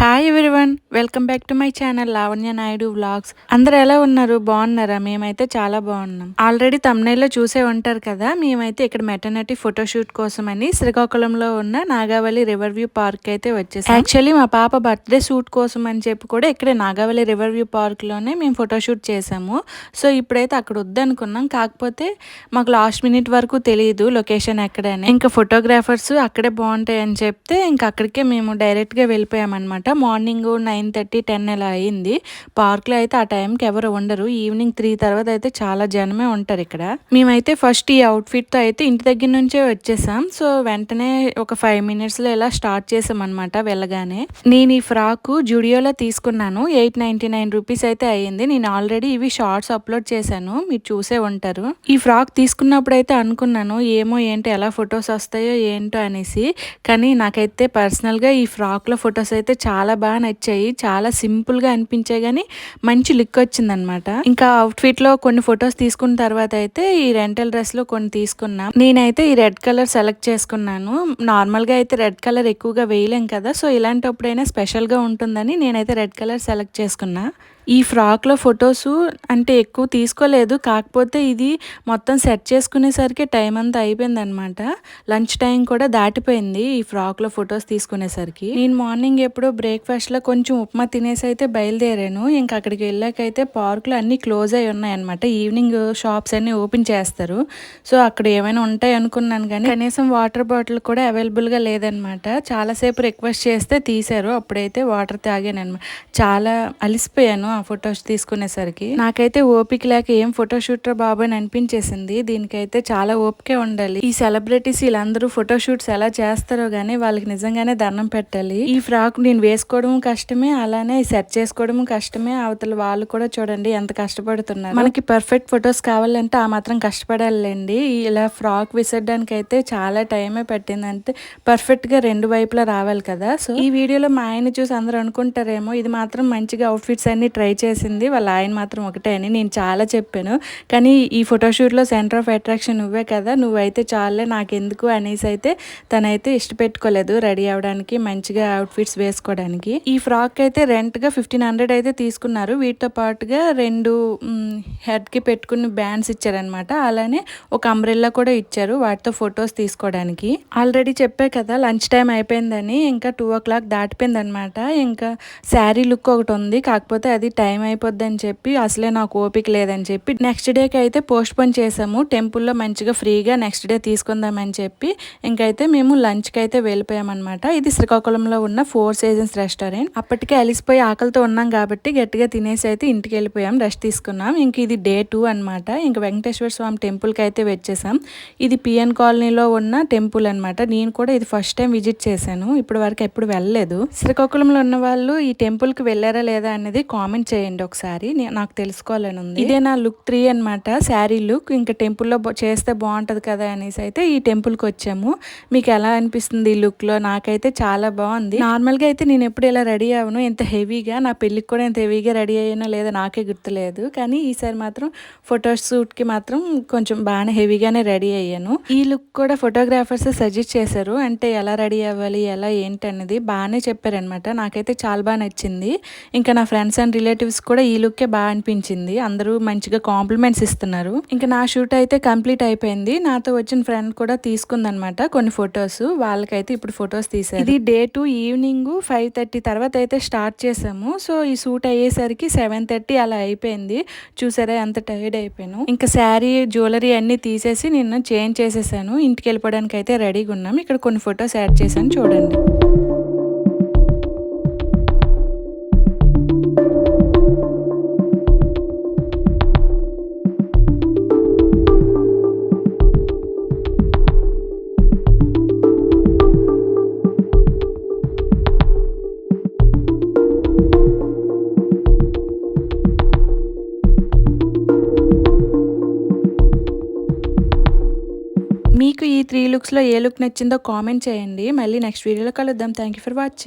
Hi everyone welcome back to my channel Lavanya Naidu vlogs అందరు ఎలా ఉన్నారు? బాగున్నారా? మేమైతే చాలా బాగున్నాం. ఆల్రెడీ తమ్నైల్లో చూసే ఉంటారు కదా? మేమైతే ఇక్కడ మెటర్నిటీ ఫోటోషూట్ కోసం అని శ్రీకాకుళంలో ఉన్న నాగావళి రివర్ వ్యూ పార్క్ అయితే వచ్చేసి. యాక్చువల్లీ మా పాప బర్త్డే షూట్ కోసం అని చెప్పి కూడా ఇక్కడే నాగావళి రివర్ వ్యూ పార్క్లోనే మేము ఫోటోషూట్ చేసాము. సో ఇప్పుడైతే అక్కడ వద్దనుకున్నాం. కాకపోతే మాకు లాస్ట్ మినిట్ వరకు తెలియదు లొకేషన్ ఎక్కడని. ఇంకా ఫోటోగ్రాఫర్స్ అక్కడే బాగుంటాయి అని చెప్తే ఇంకా అక్కడికే మేము డైరెక్ట్గా వెళ్ళిపోయామన్నమాట. అనమాట. మార్నింగ్ నైన్ థర్టీ టెన్ ఇలా అయింది. పార్క్లో అయితే ఆ టైంకి ఎవరు ఉండరు. ఈవినింగ్ త్రీ తర్వాత అయితే చాలా జనమే ఉంటారు ఇక్కడ. మేమైతే ఫస్ట్ ఈ అవుట్ఫిట్తో అయితే ఇంటి దగ్గర నుంచే వచ్చేసాం. సో వెంటనే ఒక ఫైవ్ మినిట్స్లో ఇలా స్టార్ట్ చేసాం అనమాట వెళ్ళగానే. నేను ఈ ఫ్రాక్ జుడియోలో తీసుకున్నాను. ఎయిట్ నైన్టీ నైన్ రూపీస్ అయితే అయ్యింది. నేను ఆల్రెడీ ఇవి షార్ట్స్ అప్లోడ్ చేశాను. మీరు చూసే ఉంటారు. ఈ ఫ్రాక్ తీసుకున్నప్పుడు అయితే అనుకున్నాను ఏమో ఏంటో ఎలా ఫొటోస్ వస్తాయో ఏంటో అనేసి. కానీ నాకైతే పర్సనల్గా ఈ ఫ్రాక్లో ఫొటోస్ అయితే చాలా చాలా బాగా నచ్చాయి. చాలా సింపుల్గా అనిపించాయి కానీ మంచి లుక్ వచ్చిందనమాట. ఇంకా అవుట్ఫిట్లో కొన్ని ఫొటోస్ తీసుకున్న తర్వాత అయితే ఈ రెంటల్ డ్రెస్లో కొన్ని తీసుకున్నా. నేనైతే ఈ రెడ్ కలర్ సెలెక్ట్ చేసుకున్నాను. నార్మల్గా అయితే రెడ్ కలర్ ఎక్కువగా వేయలేం కదా సో ఇలాంటప్పుడైనా స్పెషల్గా ఉంటుందని నేనైతే రెడ్ కలర్ సెలెక్ట్ చేసుకున్నా. ఈ ఫ్రాక్లో ఫొటోస్ అంటే ఎక్కువ తీసుకోలేదు. కాకపోతే ఇది మొత్తం సెట్ చేసుకునేసరికి టైం అంతా అయిపోయింది అనమాట లంచ్ టైం కూడా దాటిపోయింది ఈ ఫ్రాక్లో ఫొటోస్ తీసుకునేసరికి. నేను మార్నింగ్ ఎప్పుడో బ్రేక్ఫాస్ట్లో కొంచెం ఉప్మా తినేసి అయితే బయలుదేరాను. ఇంకా అక్కడికి వెళ్ళాకైతే పార్కులు అన్నీ క్లోజ్ అయి ఉన్నాయన్నమాట. ఈవినింగ్ షాప్స్ అన్నీ ఓపెన్ చేస్తారు. సో అక్కడ ఏమైనా ఉంటాయి అనుకున్నాను కానీ కనీసం వాటర్ బాటిల్ కూడా అవైలబుల్గా లేదనమాట చాలాసేపు రిక్వెస్ట్ చేస్తే తీశారు. అప్పుడైతే వాటర్ తాగాను అనమాట చాలా అలిసిపోయాను. ఫొటోస్ తీసుకునేసరికి నాకైతే ఓపిక లేక ఏం ఫోటోషూట్ షూటర్ బాబు అని అనిపించేసింది. దీనికైతే చాలా ఓపికే ఉండాలి. ఈ సెలబ్రిటీస్ వీళ్ళందరూ ఫోటోషూట్స్ ఎలా చేస్తారో గానీ వాళ్ళకి నిజంగానే దండం పెట్టాలి. ఈ ఫ్రాక్ నేను వేసుకోవడం కష్టమే అలానే సెట్ చేసుకోవడం కష్టమే. అవతల వాళ్ళు కూడా చూడండి ఎంత కష్టపడుతున్నారు. మనకి పర్ఫెక్ట్ ఫొటోస్ కావాలంటే ఆ మాత్రం కష్టపడాలండి. ఇలా ఫ్రాక్ విసరడానికి అయితే చాలా టైమే పెట్టిందంటే పర్ఫెక్ట్గా రెండు వైపులా రావాలి కదా. సో ఈ వీడియోలో మా ఆయన చూసి అందరూ అనుకుంటారేమో ఇది మాత్రం మంచిగా అవుట్ఫిట్స్ అన్ని ట్రై చేసింది. వాళ్ళ ఆయన మాత్రం ఒకటే అని నేను చాలా చెప్పాను. కానీ ఈ ఫోటోషూట్లో సెంటర్ ఆఫ్ అట్రాక్షన్ నువ్వే కదా. నువ్వైతే చాలే నాకెందుకు అనేసి అయితే తనైతే ఇష్టపెట్టుకోలేదు రెడీ అవడానికి మంచిగా అవుట్ఫిట్స్ వేసుకోవడానికి. ఈ ఫ్రాక్ అయితే రెంట్గా ఫిఫ్టీన్ హండ్రెడ్ అయితే తీసుకున్నారు. వీటితో పాటుగా రెండు హెడ్కి పెట్టుకుని బ్యాండ్స్ ఇచ్చారనమాట అలానే ఒక అంబ్రెల్లా కూడా ఇచ్చారు వాటితో ఫొటోస్ తీసుకోవడానికి. ఆల్రెడీ చెప్పే కదా లంచ్ టైం అయిపోయిందని ఇంకా టూ ఓ క్లాక్ దాటిపోయింది అనమాట ఇంకా శారీ లుక్ ఒకటి ఉంది. కాకపోతే అది టైం అయిపోద్దని చెప్పి అసలే నాకు ఓపిక లేదని చెప్పి నెక్స్ట్ డేకి అయితే పోస్ట్ పోన్ చేసాము టెంపుల్లో మంచిగా ఫ్రీగా నెక్స్ట్ డే తీసుకుందామని చెప్పి ఇంకైతే మేము లంచ్కి అయితే వెళ్ళిపోయామన్నమాట. ఇది శ్రీకాకుళంలో ఉన్న ఫోర్ సీజన్స్ రెస్టారెంట్. అప్పటికే అలిసిపోయి ఆకలితో ఉన్నాం కాబట్టి గట్టిగా తినేసి అయితే ఇంటికి వెళ్ళిపోయాం రెస్ట్ తీసుకున్నాం. ఇంక ఇది డే టూ అనమాట ఇంక వెంకటేశ్వర స్వామి టెంపుల్కి అయితే వచ్చేసాం. ఇది పిఎన్ కాలనీలో ఉన్న టెంపుల్ అనమాట నేను కూడా ఇది ఫస్ట్ టైం విజిట్ చేశాను. ఇప్పటి వరకు ఎప్పుడు వెళ్ళలేదు. శ్రీకాకుళంలో ఉన్న వాళ్ళు ఈ టెంపుల్కి వెళ్ళారా లేదా అనేది కామెంట్ చేయండి ఒకసారి. నాకు తెలుసుకోవాలని ఉంది. ఇదే నా లుక్ త్రీ అనమాట శారీ లుక్. ఇంకా టెంపుల్లో చేస్తే బాగుంటుంది కదా అనేసి అయితే ఈ టెంపుల్కి వచ్చాము. మీకు ఎలా అనిపిస్తుంది ఈ లుక్లో? నాకైతే చాలా బాగుంది. నార్మల్గా అయితే నేను ఎప్పుడు ఇలా రెడీ అవ్వను. ఎంత హెవీగా నా పెళ్ళికి కూడా ఎంత హెవీగా రెడీ అయ్యానో లేదో నాకే గుర్తులేదు. కానీ ఈసారి మాత్రం ఫోటో షూట్కి మాత్రం కొంచెం బాగానే హెవీగానే రెడీ అయ్యాను. ఈ లుక్ కూడా ఫోటోగ్రాఫర్స్ సజెస్ట్ చేశారు. అంటే ఎలా రెడీ అవ్వాలి ఎలా ఏంటి అనేది బాగానే చెప్పారనమాట నాకైతే చాలా బాగా నచ్చింది. ఇంకా నా ఫ్రెండ్స్ అండ్ రిలేటివ్స్ రిలేటివ్స్ కూడా ఈ లుక్కే బాగా అనిపించింది. అందరూ మంచిగా కాంప్లిమెంట్స్ ఇస్తున్నారు. ఇంకా నా షూట్ అయితే కంప్లీట్ అయిపోయింది. నాతో వచ్చిన ఫ్రెండ్ కూడా తీసుకుందనమాట కొన్ని ఫొటోస్ వాళ్ళకైతే ఇప్పుడు ఫొటోస్ తీసారు ఇది day two evening five thirty తర్వాత అయితే స్టార్ట్ చేసాము సో ఈ షూట్ అయ్యేసరికి సెవెన్ థర్టీ అలా అయిపోయింది. చూసారా ఎంత టైర్డ్ అయిపోయాను. ఇంకా శారీ జ్యువెలరీ అన్ని తీసేసి నిన్న చేంజ్ చేసేసాను. ఇంటికి వెళ్ళిపోవడానికి అయితే రెడీగా ఉన్నాం. ఇక్కడ కొన్ని ఫొటోస్ యాడ్ చేశాను. చూడండి. మీకు ఈ త్రీ లుక్స్లో ఏ లుక్ నచ్చిందో కామెంట్ చేయండి. మళ్ళీ నెక్స్ట్ వీడియోలో కలుద్దాం. Thank you for watching